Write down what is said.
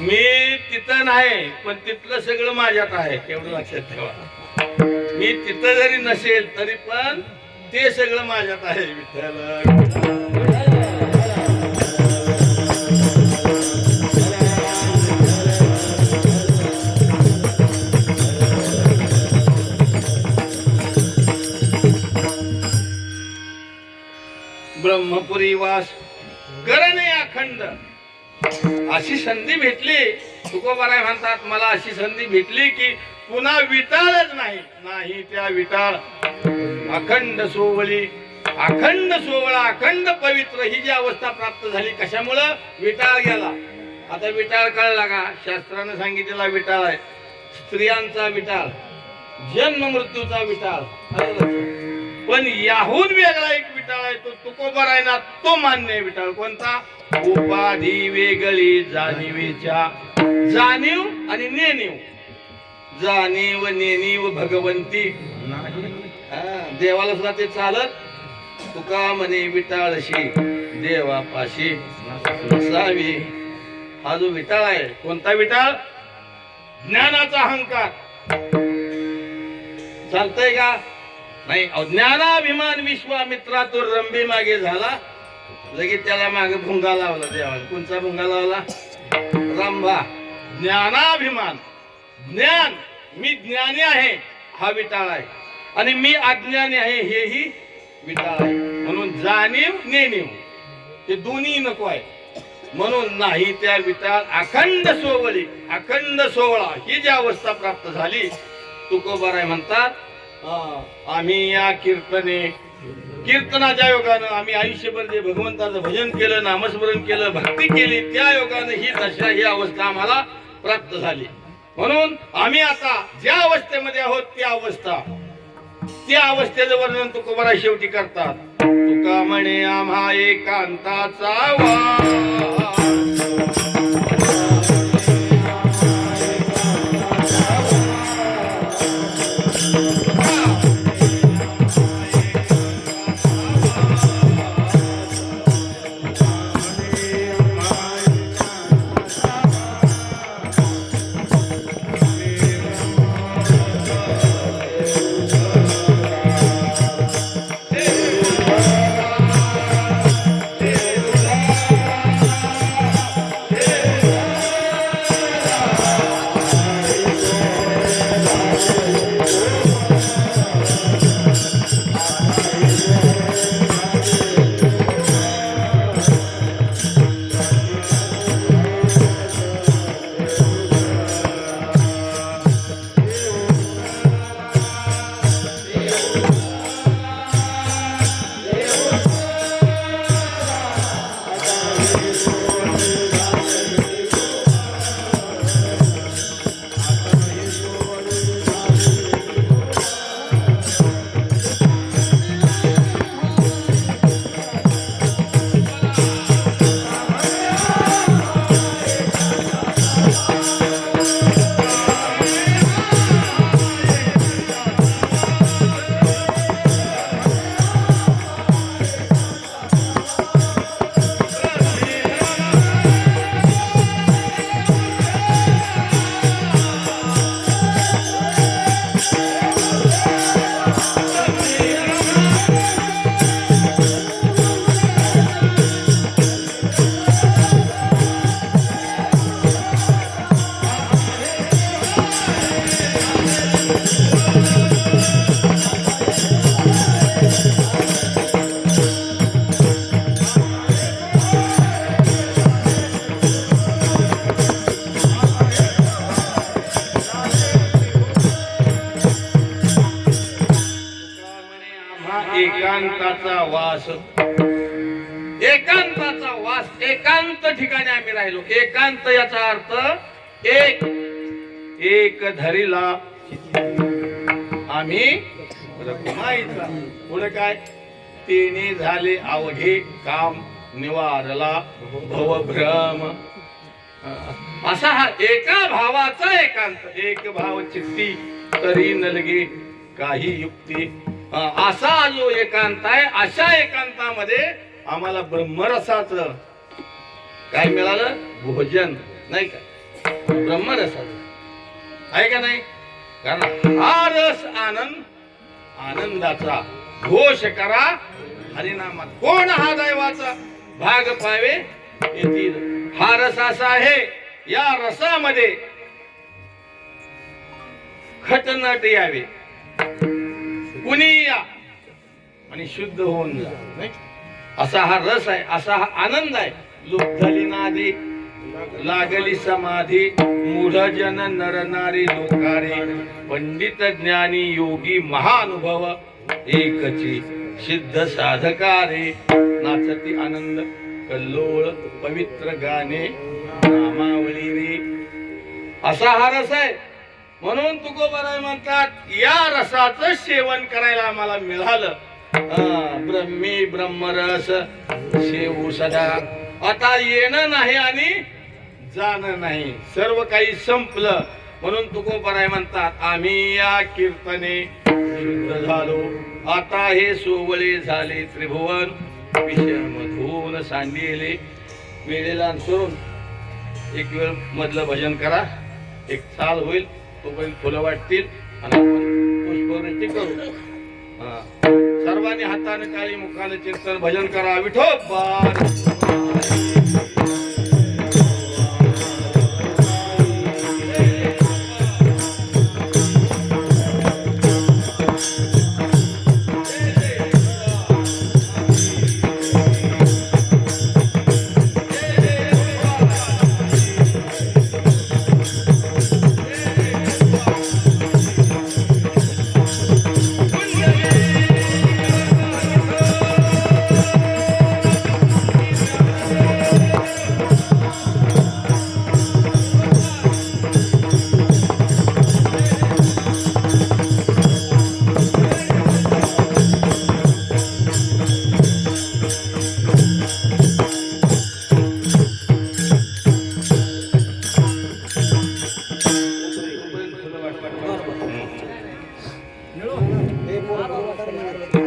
मी तिथं नाही पण तिथलं सगळं माझ्यात आहे एवढं लक्षात ठेवा. मी तिथं जरी नसेल तरी पण ते सगळं माझ्यात आहे विठ्ठल. ब्रह्मपुरी वास करणे अखंड. अशी संधी भेटली. तुकोबाराय म्हणतात मला अशी संधी भेटली की पुन्हा विटाळच नाही. नाही त्या विटाळ. अखंड सोवळी अखंड सोवळा अखंड पवित्र ही जी अवस्था प्राप्त झाली कशामुळं? विटाळ गेला. आता विटाळ कळला का? शास्त्रानं सांगितलेला विटाळ आहे. स्त्रियांचा विटाळ जन्म मृत्यूचा विटाळ. पण याहून वेगळा एक विटाळ आहे तो तुकोबर आहे ना तो मान्य आहे विटाळ. कोणता? उपाधी वेगळी जाणीवेच्या. जाणीव आणि नेणीव. जाणीव नेणीव भगवंती. देवाला सुद्धा ते चालत. तुका म्हणे विटाळशी देवापाशी नसावी. हा जो विटाळ आहे कोणता विटाळ? ज्ञानाचा अहंकार. चालतंय का? नाही अहो, ज्ञानाभिमान विश्वामित्रातून रंबी मागे झाला. लगेच त्याला मागे भुंगा लावला देवाने कोणचा भुंगा लावला? रंभा. ज्ञानाभिमान. ज्ञान. मी ज्ञानी आहे हा विटाळ आहे. आणि मी अज्ञानी आहे हेही विटाळ आहे. म्हणून जाणीव नेणीव. हे दोन्ही नको आहे. म्हणून नाही त्या विटाळ अखंड सोवळी अखंड सोहळा ही जी अवस्था प्राप्त झाली तुकोबाराय म्हणतात आम्ही या कीर्तने कीर्तनाच्या योगानं आम्ही आयुष्यभर जे भगवंताचं भजन केलं नामस्मरण केलं भक्ती केली त्या योगानं ही दशा ही अवस्था आम्हाला प्राप्त झाली. म्हणून आम्ही आता ज्या अवस्थेमध्ये आहोत त्या अवस्था. त्या अवस्थेचं वर्णन तुकोबारा शेवटी करतात. तुका म्हणे आम्हा एकांताचा वा एकांताचा वास. एकांताचा वास एकांत ठिकाणी आम्ही राहिलो. एकांत याचा अर्थ एक. एक धरीला. आम्ही रखुमाईचा पुढे काय? तिने झाले अवघे काम. निवारला भवभ्रम. असा हा एका भावाचा एकांत. एक भाव चित्ती तरी नलगे काही युक्ती. असा जो एकांत आहे अशा एकांतामध्ये आम्हाला ब्रह्मरसाच काय मिळालं? भोजन नाही का? ब्रह्मरसाचं. आहे का नाही? कारण हा रस आनंद आनंदाचा घोष करा हरिनामात कोण हा दैवाचा भाग पावे येतील हा रस असा आहे या रसामध्ये खटनट यावे. कुणी या? आणि शुद्ध होऊन जा नाही? असा हा रस आहे असा हा आनंद आहे. लुब्धली नादी लागली समाधी मूढ जन नर नारी लोकारे. पंडित ज्ञानी योगी महानुभव एकची सिद्ध साधकारे. नाचती आनंद कल्लोळ पवित्र गाणे नामावळी रे. असा हा रस आहे. म्हणून तुकोबाराय म्हणतात या रसाचं सेवन करायला आम्हाला मिळालं. ब्रह्मी ब्रह्मरस शेवू सदा. आता येणं नाही आणि जाणं नाही. सर्व काही संपलं. म्हणून तुकोबाराय म्हणतात आम्ही या कीर्तने शुद्ध झालो. आता हे सोवळे झाले त्रिभुवन. विषमधून सांडिले वेळेला सोडून. एक वेळ मधलं भजन करा. एक चाल होईल. तोपर्यंत फुलं वाटतील आणि आपण पुष्पवृष्टी करू. हा. सर्वांनी हाताने काही मुखाने चिंतन भजन करा. विठोबा संसाराच्या போட்டு